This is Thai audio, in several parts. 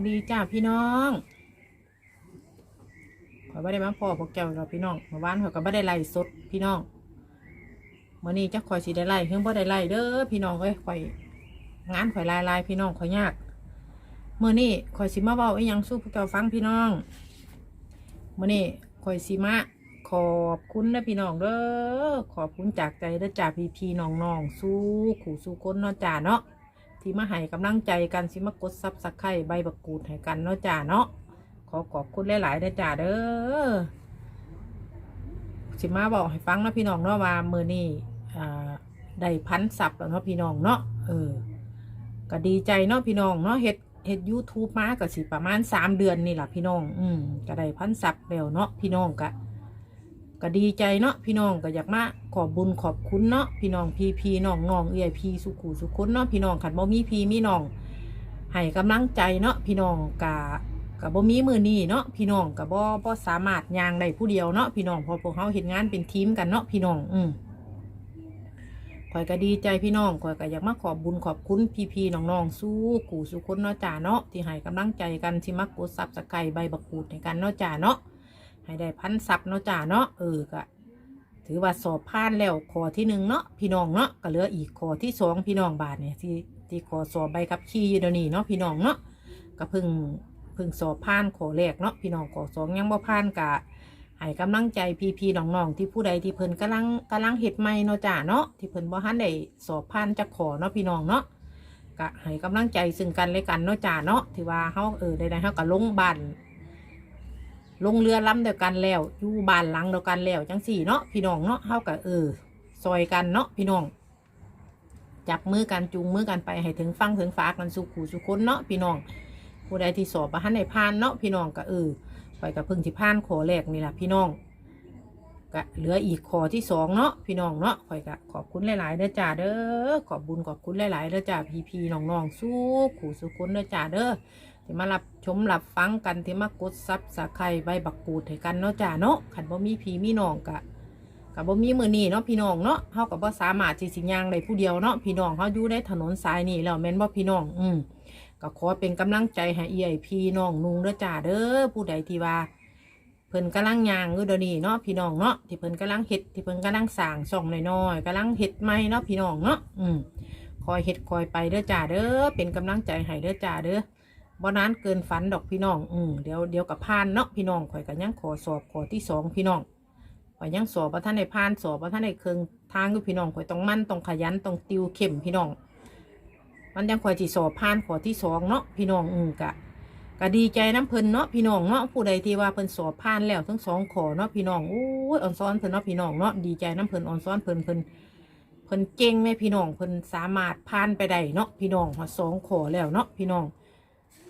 วัสดีจ้าพี่น้องขอยบ่ได้มาพ่อพวกเจ้าเราพี่น้องเมื่อวานข่อยก็บ่ได้ไล่สดพี่น้องมื้อนี้จักข่อยสิได้ไล่เพิ่งบ่ได้ไล่เด้อพี่น้องเอ้ยข่อยงานข่อยหลายพี่น้องข่อยยากเมื้อนี้ข่อยสิมาเว้าอีหยังสู่พวกเจ้าฟังพี่น้องเมื้อนี้ข่อยสิมาขอบคุณนะพี่น้องเด้อขอบคุณจากใจเด้อจ้าพี่ๆน้องๆสู้ขู่สู้คนเนาะจ้าเนาะ ที่มาให้กำลังใจกันสิมากดซับสไครใบบักกูดให้กันเนาะจ้าเนาะขอขอบคุณหลายๆนะจ้าเด้อสิมาบอกให้ฟังนะพี่น้องเนาะว่ามือนี่อ่าได้พันซับแล้วเนาะพี่น้องเนาะเออก็ดีใจเนาะพี่น้องเนาะเฮ็ดเฮ็ดยูทูบมาก็สิประมาณสามเดือนนี่แหละพี่น้อง อืมก็ได้พันซับแล้วเนาะพี่น้องก็ ก็ดีใจเนาะพี่น้องก็อยากมาขอบบุญขอบคุณเนาะพี่น้องพี่พี่น้องน้องเอื้อยพี่สุขูสุคนเนาะพี่น้องขันบ่มีพี่มีน้องให้กำลังใจเนาะพี่น้องกะกะบ่มีมือนี้เนาะพี่น้องกะบ่บ่สามารถยางได้ผู้เดียวเนาะพี่น้องพอพวกเขาเห็นงานเป็นทีมกันเนาะพี่น้องอืมข่อยก็ดีใจพี่น้องข่อยก็อยากมาขอบบุญขอบคุณพี่พี่น้องน้องสู้กูสุคนเนาะจ้าเนาะที่ให้กำลังใจกันที่มักกดซับสไครใบบักกูดให้กันเนาะจ้าเนาะ ให้ได้พันซับเนาะจ้าเนาะเออก็ถือว่าสอบผ่านแล้วขอที่หนึ่งเนาะพี่น้องเนาะก็เหลืออีกขอที่สองพี่น้องบาทเนี่ยที่ที่ขอสอบใบขับขี่อยู่เดี๋ยวนี้เนาะพี่น้องเนาะก็เพิ่งเพิ่งสอบผ่านขอแรกเนาะพี่น้องขอสองยังบ่ผ่านกะให้กำลังใจพี่พี่น้องๆที่ผู้ใดที่เพิ่นกำลังกำลังเฮ็ดใหม่เนาะจ้าเนาะที่เพิ่นบ่ทันได้สอบผ่านจะขอเนาะพี่น้องเนาะก็ให้กำลังใจซึ่งกันและกันเนาะจ้าเนาะที่ว่าเฮาเออได้ๆเฮาก็ลงบ้าน ลงเรือลำเดียวกันแล้วอยู่บ้านหลังเดียวกันแล้วจังสี่เนาะพี่น้องเนาะเท่ากับเออซอยกันเนาะพี่น้องจับมือกันจูงมือกันไปให้ถึงฟังถึงฝากันสุขูสุคนเนาะพี่น้องผู้ใดที่สอบประหันในพานเนาะพี่น้องก็เออไปกับพึ่งที่พานขอแรกนี่แหละพี่น้องก็เหลืออีกขอที่สองเนาะพี่น้องเนาะคอยก็ขอบคุณหลายๆเด้อจ้าเด้อขอบบุญขอบคุณหลายๆเด้อจ้าพี่พี่ๆน้องๆสู้ขู่สุคนเด้อจ้าเด้อ ที่มารับชมรับฟังกันที่มากดซับสไครใบบักกูดให้กันเนาะจ้าเนาะขันบ่มีพี่มีน้องกะกับบ่มีมือนี่เนาะพี่น้องเนาะเฮากับบ่สามารถที่สิย่างได้ผู้เดียวเนาะพี่น้องเฮาอยู่ในถนนสายนี่แล้วแม่นบ่พี่น้อง อืมก็ขอเป็นกำลังใจให้เอียพี่น้องนุงเด้อจ้าเด้อผู้ใดที่ว่าเพิ่นกำลังย่างอยู่เดี๋ยวนี้เนาะพี่น้องเนาะที่เพิ่นกำลังเฮ็ดที่เพิ่นกำลังสร้างช่องน้อยๆกำลังเฮ็ดใหม่เนาะพี่น้องเนาะอืมคอยเฮ็ดคอยไปเด้อจ้าเด้อเป็นกำลังใจให้เด้อจ้าเด้อ บ่นานเกินฝันดอกพี่น้อง อืมเดี๋ยวเดี๋ยวกับพานเนาะพี่น้องข่อยก็ยังขอสอบขอที่สองพี่น้องข่อยยังสอบว่าท่านในพานสอบว่าท่านในเคืองทางอยู่พี่น้องข่อยต้องมั่นต้องขยันต้องติวเข้มพี่น้อง มันยังข่อยที่สอบพานขอที่สองเนาะพี่น้องอืมกะก็ดีใจน้ำเพิ่นเนาะพี่น้องเนาะผู้ใดที่ว่าเพิ่นสอบผ่านแล้วทั้งสองขอเนาะพี่น้องโอ้ยอ่อนซ้อนเพิ่นเนาะพี่น้องเนาะดีใจน้ำเพิ่นอ่อนซ้อนเพิ่นเพิ่นเพิ่นเก่งไหมพี่น้องเพิ่นสามารถผ่านไปได้เนาะพี่น้องหัวสองขอแล้วเนาะพี่น้อง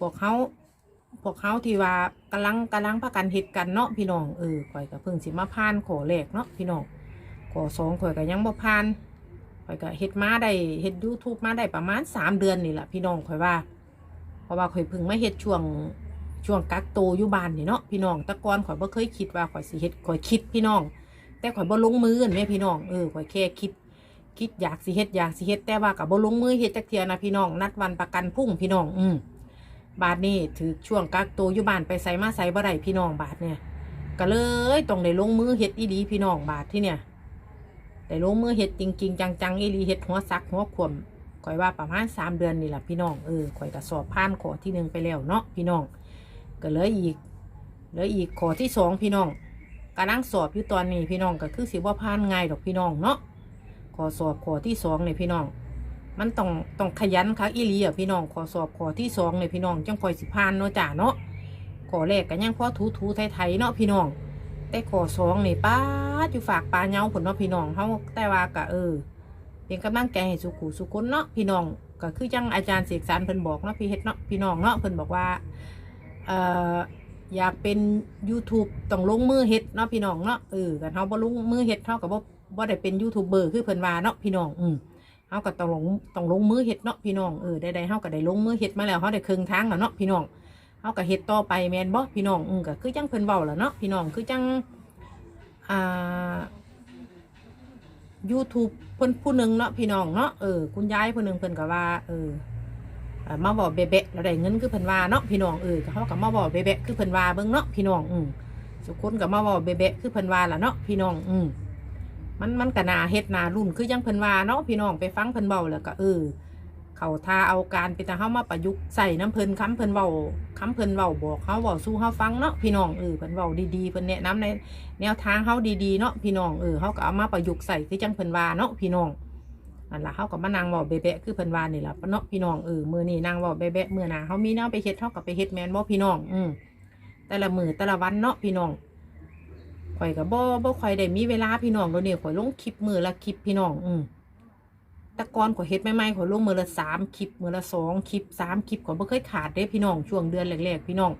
พวกเขาพวกเขาที่ว่ากำลังกำลังพากันเฮ็ดกันเนาะพี่น้องเออข่อยก็เพิ่งสิมาผ่านขอแรกเนาะพี่น้องขอสองข่อยก็ยังบ่ผ่านข่อยก็เฮ็ดมาได้เฮ็ด YouTube มาได้ประมาณสามเดือนนี่แหละพี่น้องข่อยว่า เพราะว่าข่อยเพิ่งมาเฮ็ดช่วงช่วงกักโตอยู่บ้านนี่เนาะพี่น้องต่ก่อนข่อยบ่เคยคิดว่าข่อยสิเฮ็ดข่อยคิดพี่น้อง แต่ข่อยบ่ลงมือแม่พี่น้องเออข่อยแค่คิด คิดอยากสิเฮ็ดอยากสิเฮ็ดแต่ว่าก็บ่ลงมือเฮ็ดจักเทียนะพี่น้องนัดวันประกันพรุ่งพี่น้อง อืม บาทนี่ถือช่วงกักตัวอยู่บ้านไปใส่มาใส่บ่ได้พี่น้องบาทเนี่ย ก็เลยต้องได้ลงมือเฮ็ดอีดีพี่น้องบาทที่เนี่ยได้ลงมือเฮ็ดจริงๆจังๆอีดีเฮ็ดหัวซักหัวขวมข่อยว่าประมาณสามเดือนนี่แหละพี่น้องเออข่อยก็สอบผ่านขอที่หนึ่งไปแล้วเนาะพี่น้องก็เหลืออีกเหลืออีกขอที่สองพี่น้องกำลังสอบอยู่ตอนนี้พี่น้องก็คือสิว่าผ่านง่ายดอกพี่น้องเนาะขอสอบขอที่สองเนี่ยพี่น้อง มันต้องต้องขยันคักอีหลีอะพี่น้องขอสอบขอที่สองเลยพี่น้องจังคอยสิพานเนาะจ้าเนาะขอแรกก็ยังพอถูถูไทยๆเนาะพี่น้อง แต่ขอสองนี่ป้าอยู่ฝากปลาเงาผลเนาะพี่น้องเขาแต่ว่ากะเออเป็นกำลังใจให้สุขุสุคนเนาะพี่น้องก็คือจังอาจารย์เสกสรรเพิ่นบอกเนาะพี่เฮ็ดเนาะพี่น้องเนาะเพิ่นบอกว่าเอ่ออยากเป็น YouTube ต้องลงมือเฮ็ดเนาะพี่น้องเนาะเออกันเฮาบ่ลงมือเฮ็ดเท่ากับบ่บ่ได้เป็นยูทูบเบอร์คือเพิ่นว่าเนาะพี่น้องอืม เฮาก็ต้องลงต้องลงมือเฮ็ดเนาะพี่น้องเออได้ๆเฮาก็ได้ลงมือเฮ็ดมาแล้วเฮาได้ครึ่งทางแล้วเนาะพี่น้องเฮาก็เฮ็ดต่อไปแม่นบ่พี่น้องอือก็คือจังเพิ่นเว้าแล้วเนาะพี่น้องคือจังอ่า YouTube เพิ่นผู้หนึงเนาะพี่น้องเนาะเออคุณยายผู้หนึงเพิ่นก็ว่าเอออ่ามาบอกเบะเราได้เงินคือเพิ่นว่าเนาะพี่น้องเออเขาก็มาบอกเบะๆคือเพิ่นว่าเบิ่งเนาะพี่น้องอืมสุกคนก็มาบอกเบะๆคือเพิ่นว่าล่ะเนาะพี่น้องอืม มันมันก็นาเฮ็ดนารุ่นคือยังเพิ่นว่าเนาะพี่น้องไปฟังเพิ่นเว้าแล้วก็เออเขาทาเอาการไปแต่เฮามาประยุกต์ใส่น้ำเพิ่นคำเพิ่นเว้าคำเพิ่นเว้าบอกเฮาเว้าสู้เฮาฟังเนาะพี่น้องเออเพิ่นเว้าดีๆเพิ่นแนะนำในแนวทางเฮาดีๆเนาะพี่น้องเออเฮาก็เอามาประยุกต์ใส่คือจังเพิ่นว่าเนาะพี่น้องนั่นละเฮาก็มานั่งเว้าเบะคือเพิ่นว่านี่ล่ะเนาะพี่น้องเออมือนี้นั่งเว้าเบะๆมื้อหน้าเฮามีแนวไปเฮ็ดเฮาก็ไปเฮ็ดแมนบ่พี่น้องอืมแต่ละมือแต่ละวันเนาะพี่น้อง ข่อยก็บ่บ่ค่อยได้มีเวลาพี่น้องเดี๋ยวนี้ข่อยลงคลิปมือละคลิปพี่น้อง อืมต่ก่อนข่อยเฮ็ดใหม่ๆขอยลงมือละสามคลิปมือละสองคลิปสามคลิปข่อยบ่เคยขาดเด้พี่น้องช่วงเดือนแรกๆพี่น้อง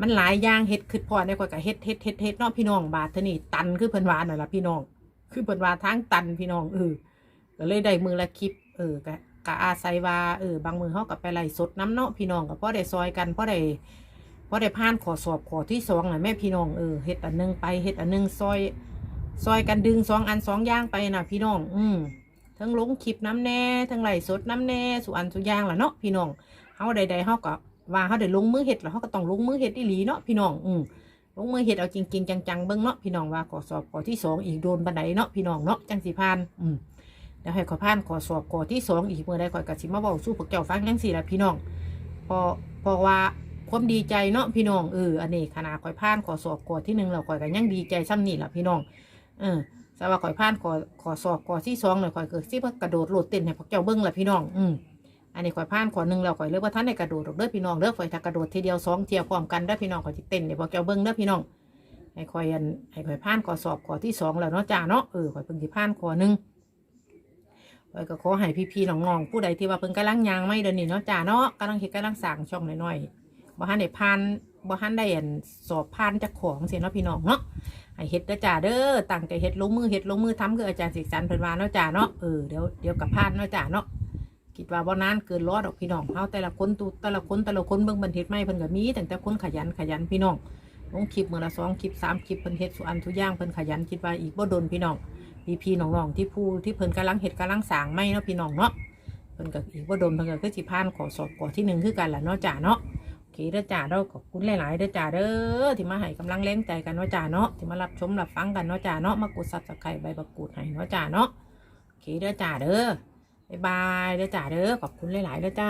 มันหลายอย่างเฮ็ดคือพอได้ข่อยก็เฮ็ดเฮ็ดเฮ็ดเฮ็ดเนาะพี่น้องบาทเท่านี้ตันคือเพิ่นว่านั่นล่ะพี่น้อง คือเพิ่นว่าทางตันพี่น้องเออก็เลยได้มือละคลิป เออก็ก็อาศัยว่าเออบางมือเฮาก็ไปไล่สดน้ำเนาะพี่น้องก็พอได้ซอยกันพอได้ พอได้ผ่านขอสอบขอที่สองน่ะแม่พี่น้องเออเฮ็ดอันหนึงไปเฮ็ดอันหนึงซอย ซอยกันดึงสองอันสองอย่างไปนะพี่น้อง อืมทั้งลงคลิปน้ำแน่ทั้งไหลสดน้ำแน่สุอันสุอยางล่ะเนาะพี่น้องเฮาใดๆเฮาก็ว่าเฮาได้ลงมือเฮ็ดแล้วเฮาก็ต้องลงมือเฮ็ดอีหลีเนาะพี่น้องอืมลงมือเฮ็ดเอาจริงๆจังๆเบิ่งเนาะพี่น้องว่าขอสอบขอที่สองอีกโดนบันไดเนาะพี่น้องเนาะจังสิผ่านอืมเดี๋ยวให้ขอผ่านขอสอบขอที่สองอีกเมื่อใดข่อยก็สิมาเว้าสู่พวกเจ้าฟังจังซี่ล่ะพี่น้องพอพราะว่า ความดีใจเนาะพี่น้องเอออันนี้ขนาดข่อยผ่านขอสอบขอที่หนึ่งแล้วข่อยก็ยังดีใจซ้ำนี่ล่ะพี่น้องเออแต่ว่าข่อยผ่านขอขอสอบขอที่สองเลยข่อยเกิดที่กระโดดโหลดเต้นให้พวกเจ้าเบิ้งแหละพี่น้องอืมอันนี้ข่อยผ่านขอหนึ่งแล้วข่อยเลือกว่าท่านในกระโดดเด้อพี่น้องเด้อข่อยถ้ากระโดดทีเดียวสองเทียพร้อมกันเด้อพี่น้องข่อยจิเต้นให้พวกเจ้าเบิ้งเด้อพี่น้องให้ข่อยอันให้ข่อยผ่านขอสอบขอที่สองแล้วเนาะจ้าเนาะเออข่อยเพิ่งที่ผ่านขอหนึ่งข่อยก็ขอให้พี่ๆน้องๆผู้ใดที่ว่าเพิ่งกำลังยางไม่เดินนี่เนาะจ้าเนาะกำลังเฮ็ดกำลังสั่งช่องน้อยๆ บ่ทันได้ผ่านบ่ทันได้อันสอบผ่านจากของเสียเนาะพี่น้องเนาะให้เฮ็ดเจ้าเด้อตั้งใจเฮ็ดลงมือเฮ็ดลงมือทำคืออาจารย์ศิกสันเพิ่นว่าเนาะจ้าเนาะเออเดี๋ยวเดี๋ยวกับพานเนาะจ้าเนาะคิดว่าบ่นานเกินรอดอกพี่น้องเฮาแต่ละคนตูแต่ละคนแต่ละคนเบิ่งเพิ่นเฮ็ดใหม่เพิ่นก็มีตั้งแต่คนขยันขยันพี่น้องลงคลิปมื้อละสองคลิปสามคลิปเพิ่นเฮ็ดสุอันทุย่างเพิ่นขยันคิดว่าอีกบ่โดนพี่น้องพี่พี่น้องๆที่ผู้ที่เพิ่นกำลังเฮ็ดกำลังสร้างใหม่เนาะพี่น้องเนาะเพิ่นก็อีกบ่ดนเพิ่นก็คือสิผ่านขอสอบขอที่หนึ่งคือกันล่ะเนาะจ้าเนาะ เคเด้อจ้าเด้อขอบคุณหลายๆเด้อจ้าเด้อที่มาให้กำลังแรงใจกันเนาะจ้าเนาะที่มารับชมรับฟังกันเนาะจ้าเนาะมากดซับสไครต์ใบประกูดให้เนาะจ้าเนาะโอเคเด้อจ้าเด้อบ๊ายบายเด้อจ้าเด้อขอบคุณหลายๆเด้อจ้า